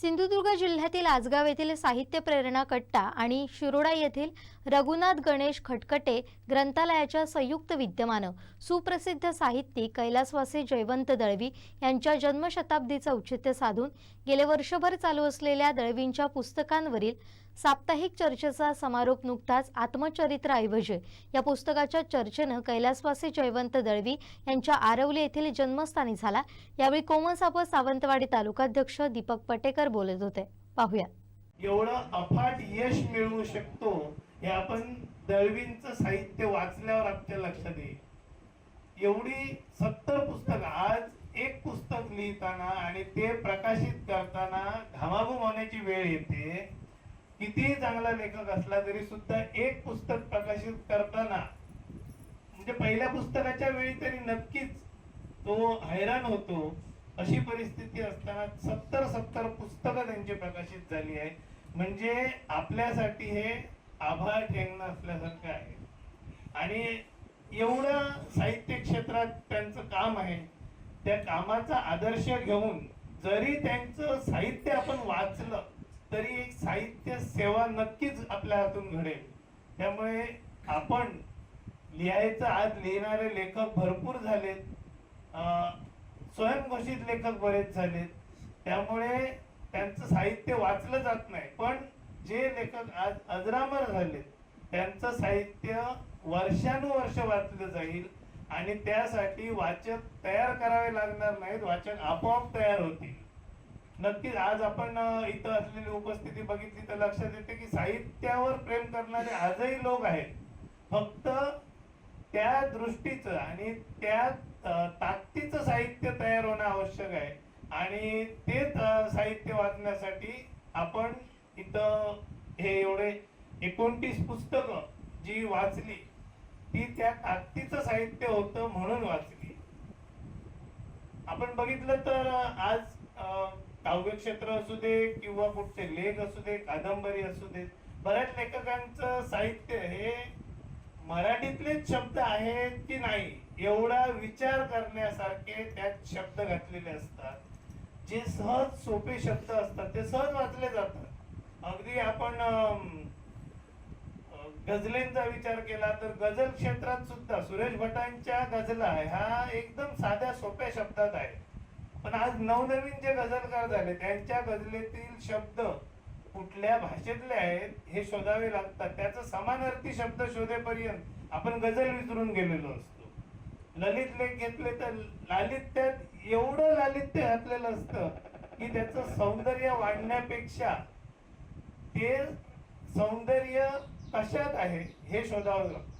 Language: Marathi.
सिंधुदुर्ग जिल्ह्यातील आजगाव येथील साहित्य प्रेरणा कट्टा आणि शिरोडा येथील रघुनाथ गणेश खटकटे ग्रंथालयाच्या संयुक्त विद्यमानं सुप्रसिद्ध साहित्यिक कैलासवासी जयवंत दळवी यांच्या जन्मशताब्दीचं औचित्य साधून गेले वर्षभर चालू असलेल्या दळवींच्या पुस्तकांवरील साप्ताहिक चर्चेचा समारोप नुकताच आत्मचरित्र ऐवजी या पुस्तकाच्या चर्चेनं कैलासवासी जयवंत दळवी यांच्या आरवली येथील जन्मस्थानी झाला. यावेळी कोमसाप सावंतवाडी तालुकाध्यक्ष दीपक पटेकर बोलत होते. पाहूया. एवढं अफाट यश मिळवू शकतो हे आपण दळवींचं साहित्य वाचल्यावर आपल्या लक्षात येईल. एवढी सत्तर पुस्तक आज एक पुस्तक लिहिताना आणि ते प्रकाशित करताना घामाघूम होण्याची वेळ येते. कितीही चांगला लेखक असला तरी सुद्धा एक पुस्तक प्रकाशित करताना म्हणजे पहिल्या पुस्तकाच्या वेळी तरी नक्कीच तो हैराण होतो. अशी परिस्थिती असताना सत्तर सत्तर पुस्तकं त्यांची प्रकाशित झाली आहे म्हणजे आपल्यासाठी हे आभार ठेवणं असल्यासारखं आहे. आणि एवढं साहित्य क्षेत्रात त्यांचं काम आहे. त्या कामाचा आदर्श घेऊन जरी त्यांचं साहित्य आपण वाचलं तरी एक साहित्य सेवा नक्कीच आपल्या हातून घडेल. त्यामुळे आपण लिहायचं आज लिहिणारे लेखक भरपूर झालेत. स्वयंघोषित लेखक बरेच झालेत. त्यामुळे त्यांचं साहित्य वाचलं जात नाही. पण जे लेखक आज अजरामर झालेत त्यांचं साहित्य वर्षानुवर्ष वाचलं जाईल आणि त्यासाठी वाचक तयार करावे लागणार नाहीत. वाचक आपोआप तयार होतील. नक्कीच आज आपण इथं असलेली उपस्थिती बघितली तर लक्षात येते की साहित्यावर प्रेम करणारे आजही लोक आहेत. फक्त त्या दृष्टीचं आणि त्या ताकदीचं साहित्य तयार होणं आवश्यक आहे. आणि ते साहित्य वाचण्यासाठी आपण इथं हे एवढे एकोणतीस पुस्तकं जी वाचली ती त्या ताकदीचं साहित्य होतं म्हणून वाचली. आपण बघितलं तर आज काव्य क्षेत्र असू दे किंवा कुठचे लेख असू दे कादंबरी असू दे बऱ्याच लेखकांचं साहित्य हे मराठीतलेच शब्द आहेत की नाही एवढा विचार करण्यासारखे त्यात शब्द घातलेले असतात. जे सहज सोपे शब्द असतात ते सहज वाचले जातात. अगदी आपण गझलेंचा विचार केला तर गझल क्षेत्रात सुद्धा सुरेश भटांच्या गझला ह्या एकदम साध्या सोप्या शब्दात आहे पण आज नवनवीन जे गझलकार झाले त्यांच्या गझलेतील शब्द कुठल्या भाषेतले आहेत हे शोधावे लागतात. त्याचा समानार्थी शब्द शोधेपर्यंत आपण गझल विसरून गेलेलो असतो. ललित लेख घेतले तर लालित्यात एवढं लालित्य घातलेलं असतं की त्याचं सौंदर्य वाढण्यापेक्षा ते सौंदर्य कशात आहे हे शोधावं लागतं.